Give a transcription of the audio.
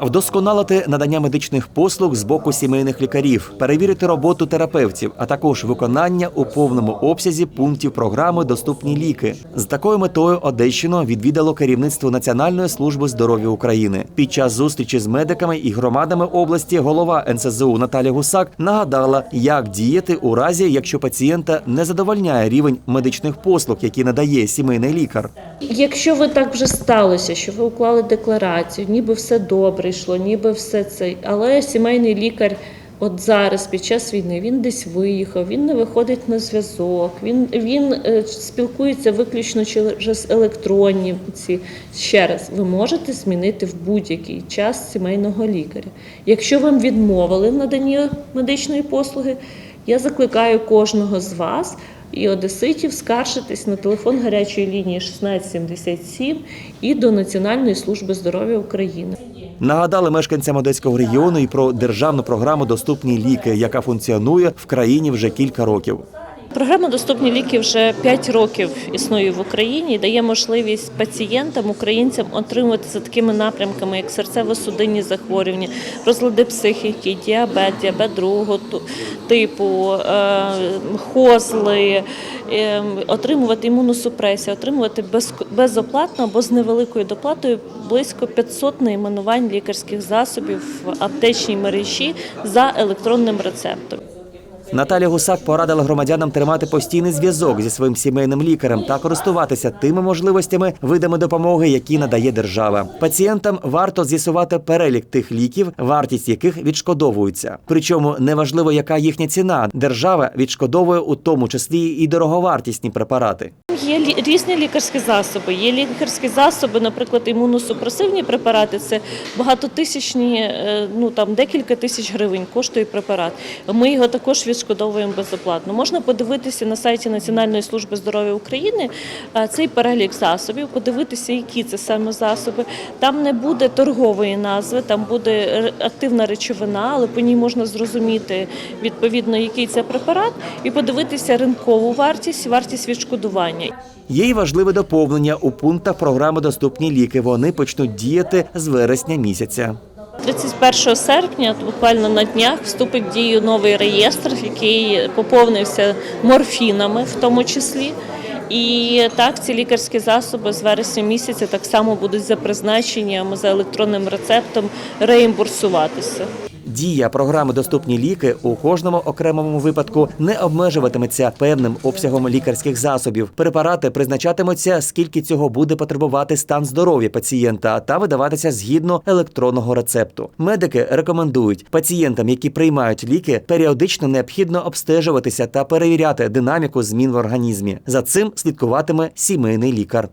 Вдосконалити надання медичних послуг з боку сімейних лікарів, перевірити роботу терапевтів, а також виконання у повному обсязі пунктів програми Доступні ліки. З такою метою Одещину відвідало керівництво Національної служби здоров'я України. Під час зустрічі з медиками і громадами області голова НСЗУ Наталя Гусак нагадала, як діяти у разі, якщо пацієнта не задовольняє рівень медичних послуг, які надає сімейний лікар. Якщо ви так вже сталося, що ви уклали декларацію, ніби все добре йшло, ніби все це, але сімейний лікар. От зараз, під час війни, він десь виїхав, він не виходить на зв'язок, він, він е, спілкується виключно через електронні ці. Ще раз, ви можете змінити в будь-який час сімейного лікаря. Якщо вам відмовили в наданні медичної послуги, я закликаю кожного з вас і одеситів скаржитись на телефон гарячої лінії 1677 і до Національної служби здоров'я України. Нагадали мешканцям Одеського регіону і про державну програму Доступні ліки, яка функціонує в країні вже кілька років. Програма Доступні ліки вже 5 років існує в Україні і дає можливість пацієнтам, українцям отримувати за такими напрямками, як серцево-судинні захворювання, розлади психіки, діабет, діабет другого типу, е, хозли, е, отримувати імуносупресію, отримувати без, безоплатно або з невеликою доплатою близько 500 найменувань лікарських засобів в аптечній мережі за електронним рецептом. Наталя Гусак порадила громадянам тримати постійний зв'язок зі своїм сімейним лікарем та користуватися тими можливостями, видами допомоги, які надає держава. Пацієнтам варто з'ясувати перелік тих ліків, вартість яких відшкодовується. Причому неважливо, яка їхня ціна. Держава відшкодовує у тому числі і дороговартісні препарати. Є різні лікарські засоби. Є лікарські засоби, наприклад, імуносупресивні препарати. Це багатотисячні, е, ну там декілька тисяч гривень коштує препарат. Ми його також відшкодовуємо безоплатно. Можна подивитися на сайті Національної служби здоров'я України цей перелік засобів, подивитися, які це саме засоби. Там не буде торгової назви, там буде активна речовина, але по ній можна зрозуміти відповідно, який це препарат, і подивитися ринкову вартість, вартість відшкодування. Є й важливе доповнення у пунктах програми Доступні ліки. Вони почнуть діяти з вересня місяця. 31 серпня, буквально на днях, вступить в дію новий реєстр, який поповнився морфінами, в тому числі. І так, ці лікарські засоби з вересня місяця так само будуть за призначенням за електронним рецептом реімбурсуватися. Дія програми Доступні ліки у кожному окремому випадку не обмежуватиметься певним обсягом лікарських засобів. Препарати призначатимуться, скільки цього буде потребувати стан здоров'я пацієнта, та видаватися згідно електронного рецепту. Медики рекомендують пацієнтам, які приймають ліки, періодично необхідно обстежуватися та перевіряти динаміку змін в організмі. За цим слідкуватиме сімейний лікар.